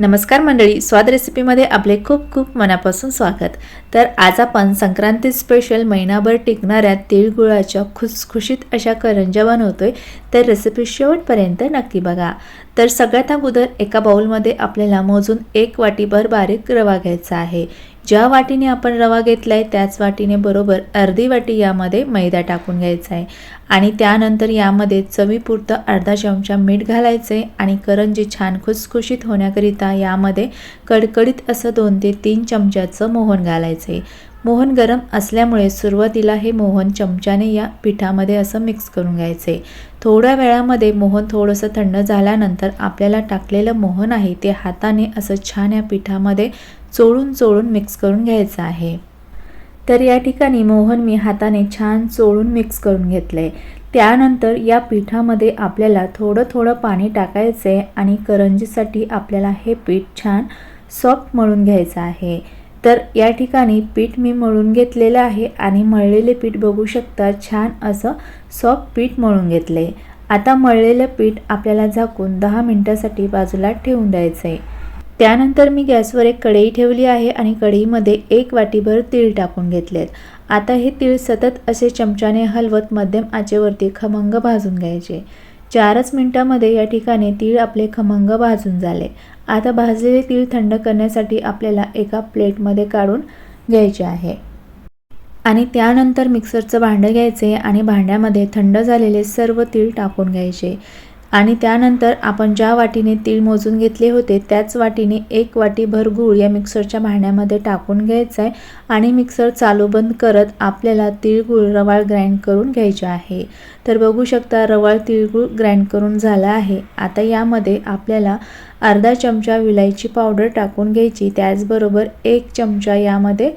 नमस्कार मंडळी स्वाद रेसिपीमध्ये आपले खूप खूप मनापासून स्वागत. तर आज आपण संक्रांती स्पेशल महिनाभर टिकणाऱ्या तिळगुळाच्या खुसखुशीत अशा करंज्या बनवतोय तर रेसिपी शेवटपर्यंत नक्की बघा. तर सगळ्यात अगोदर एका बाउलमध्ये आपल्याला मोजून एक वाटीभर बारीक रवा घ्यायचा आहे. ज्या वाटीने आपण रवा घेतला आहे त्याच वाटीने बरोबर अर्धी वाटी यामध्ये मैदा टाकून घ्यायचा आहे आणि त्यानंतर यामध्ये चवीपुरतं अर्धा चमचा मीठ घालायचं आहे आणि करंजी छान खुसखुशीत होण्याकरिता यामध्ये कडकडीत असं दोन ते तीन चमच्याचं मोहन घालायचं आहे मोहन गरम असल्यामुळे सुरुवातीला हे मोहन चमच्याने या पिठामध्ये असं मिक्स करून घ्यायचे. थोड्या वेळामध्ये मोहन थोडंसं थंड झाल्यानंतर आपल्याला टाकलेलं मोहन आहे ते हाताने असं छान या पिठामध्ये चोळून चोळून मिक्स करून घ्यायचं आहे. तर या ठिकाणी मोहन मी हाताने छान चोळून मिक्स करून घेतले. त्यानंतर या पिठामध्ये आपल्याला थोडं थोडं पाणी टाकायचं आहे आणि करंजीसाठी आपल्याला हे पीठ छान सॉफ्ट मळून घ्यायचं आहे. तर या ठिकाणी पीठ मी मळून घेतलेलं आहे आणि मळलेले पीठ बघू शकता छान असं सॉफ्ट पीठ मळून घेतलं आहे आता मळलेलं पीठ आपल्याला झाकून दहा मिनटासाठी बाजूला ठेवून द्यायचं आहे त्यानंतर मी गॅसवर एक कढई ठेवली आहे आणि कढईमध्ये एक वाटीभर तीळ टाकून घेतलेत. आता हे तीळ सतत असे चमच्याने हलवत मध्यम आचेवरती खमंग भाजून घ्यायचे. चारच मिनटामध्ये या ठिकाणी तीळ आपले खमंग भाजून झाले. आता भाजलेले तीळ थंड करण्यासाठी आपल्याला एका प्लेटमध्ये काढून घ्यायचे आहे. आणि त्यानंतर मिक्सरचं भांडं घ्यायचे आणि भांड्यामध्ये थंड झालेले सर्व तीळ टाकून घ्यायचे. आणि त्यानंतर आपण ज्या वाटीने तीळ मोजून घेतले होते त्याच वाटीने एक वाटीभर गूळ या मिक्सरच्या भांड्यामध्ये टाकून घ्यायचा आहे आणि मिक्सर चालू बंद करत आपल्याला तिळगुळ रवाळ ग्राइंड करून घ्यायचे आहे. तर बघू शकता रवाळ तिळगुळ ग्राइंड करून झाला आहे. आता यामध्ये आपल्याला अर्धा चमचा विलायची पावडर टाकून घ्यायची त्याचबरोबर एक चमचा यामध्ये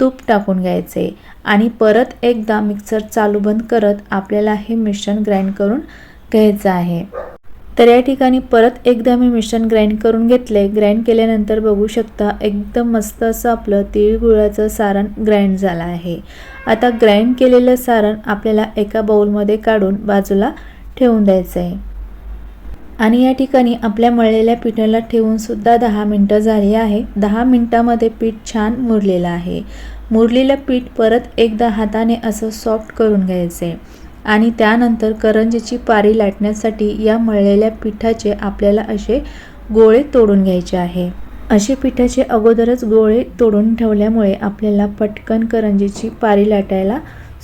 तूप टाकून घ्यायचे आणि परत एकदा मिक्सर चालू बंद करत आपल्याला हे मिश्रण ग्राइंड करून घ्यायचं आहे. तर या ठिकाणी परत एकदा मी मिश्रण ग्राइंड करून घेतले. ग्राइंड केल्यानंतर बघू शकता एकदम मस्त असं आपलं तिळगुळाचं सारण ग्राइंड झालं आहे. आता ग्राइंड केलेलं सारण आपल्याला एका बाउलमध्ये काढून बाजूला ठेवून द्यायचं आहे आणि या ठिकाणी आपल्या मळलेल्या पिठाला ठेवूनसुद्धा दहा मिनटं झाली आहे. दहा मिनटामध्ये पीठ छान मुरलेलं आहे. मुरलेलं पीठ परत एकदा हाताने असं सॉफ्ट करून घ्यायचं आहे आणि त्यानंतर करंजीची पारी लाटण्यासाठी या मळलेल्या पिठाचे आपल्याला असे गोळे तोडून घ्यायचे आहे. असे पिठाचे अगोदरच गोळे तोडून ठेवल्यामुळे आपल्याला पटकन करंजीची पारी लाटायला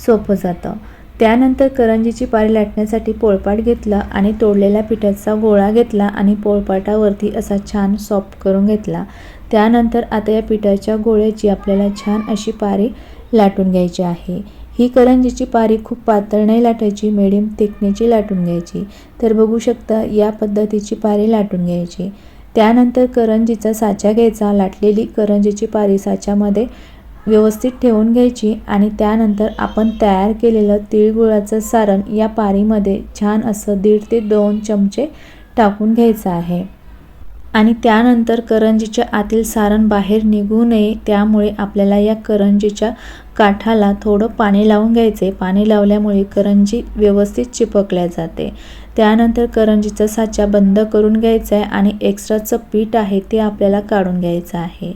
सोपं जातं. त्यानंतर करंजीची पारी लाटण्यासाठी पोळपाट घेतला आणि तोडलेल्या पिठाचा गोळा घेतला आणि पोळपाटावरती असा छान सॉफ्ट करून घेतला. त्यानंतर आता या पिठाच्या गोळ्याची आपल्याला छान अशी पारी लाटून घ्यायची आहे. ही करंजीची पारी खूप पातळ नाही लाटायची मिडियम तिखणीची लाटून घ्यायची. तर बघू शकता या पद्धतीची पारी लाटून घ्यायची. त्यानंतर करंजीचा साचा घ्यायचा. लाटलेली करंजीची पारी साच्यामध्ये व्यवस्थित ठेवून घ्यायची आणि त्यानंतर आपण तयार केलेलं तिळगुळाचं सारण या पारीमध्ये छान असं दीड ते दोन चमचे टाकून घ्यायचं आहे. आणि त्यानंतर करंजीच्या आतील सारण बाहेर निघू नये. त्यामुळे आपल्याला या करंजीच्या काठाला थोडं पाणी लावून घ्यायचे. पाणी लावल्यामुळे करंजी व्यवस्थित चिपकल्या जाते. त्यानंतर करंजीचा साचा बंद करून घ्यायचा आहे आणि एक्स्ट्राचं पीठ आहे ते आपल्याला काढून घ्यायचं आहे.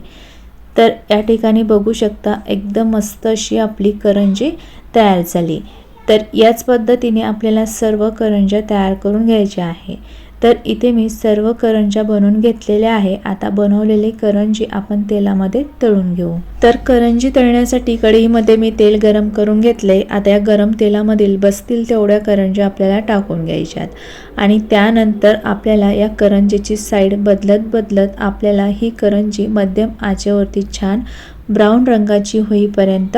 तर या ठिकाणी बघू शकता एकदम मस्त अशी आपली करंजी तयार झाली. तर याच पद्धतीने आपल्याला सर्व करंज्या तयार करून घ्यायच्या आहे. तर इथे मी सर्व करंज्या बनवून घेतलेल्या आहे. आता बनवलेले करंजी आपण तेलामध्ये तळून घेऊ. तर करंजी तळण्यासाठी कढईमध्ये मी तेल गरम करून घेतले आता या गरम तेलामधील बसतील तेवढ्या करंज्या आपल्याला टाकून घ्यायच्यात. आणि त्यानंतर आपल्याला या करंजीची साईड बदलत बदलत आपल्याला ही करंजी मध्यम आचेवरती छान ब्राऊन रंगाची होईपर्यंत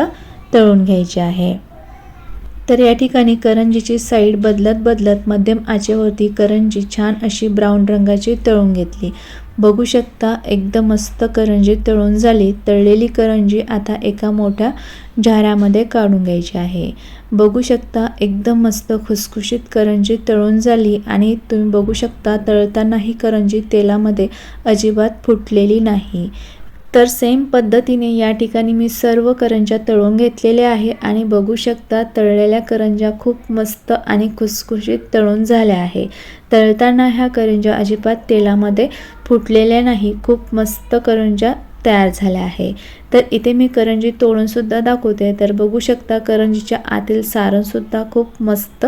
तळून घ्यायची आहे. तर या ठिकाणी करंजीची साईड बदलत बदलत मध्यम आचेवरती करंजी छान अशी ब्राऊन रंगाची तळून घेतली. बघू शकता एकदम मस्त करंजी तळून झाली. तळलेली करंजी आता एका मोठ्या झाऱ्यामध्ये काढून घ्यायची आहे. बघू शकता एकदम मस्त खुसखुशीत करंजी तळून झाली आणि तुम्ही बघू शकता तळताना ही करंजी तेलामध्ये अजिबात फुटलेली नाही. तर सेम पद्धतीने या ठिकाणी मी सर्व करंज्या तळून घेतलेले आहे आणि बघू शकता तळलेल्या करंज्या खूप मस्त आणि खुसखुशीत तळून झाल्या आहे. तळताना ह्या करंज्या अजिबात तेलामध्ये फुटलेल्या नाही. खूप मस्त करंज्या तयार झाल्या आहे. तर इथे मी करंजी तोडूनसुद्धा दाखवते. तर बघू शकता करंजीच्या आतील सारणसुद्धा खूप मस्त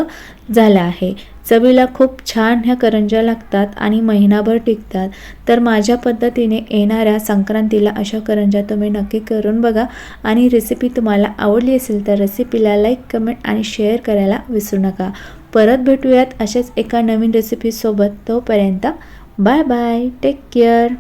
झालं आहे. चवीला खूप छान ह्या करंज्या लागतात आणि महिनाभर टिकतात. तर माझ्या पद्धतीने येणाऱ्या संक्रांतीला अशा करंज्या तुम्ही नक्की करून बघा. आणि रेसिपी तुम्हाला आवडली असेल तर रेसिपीला लाईक कमेंट आणि शेअर करायला विसरू नका. परत भेटूयात अशाच एका नवीन रेसिपीसोबत तोपर्यंत बाय बाय टेक केअर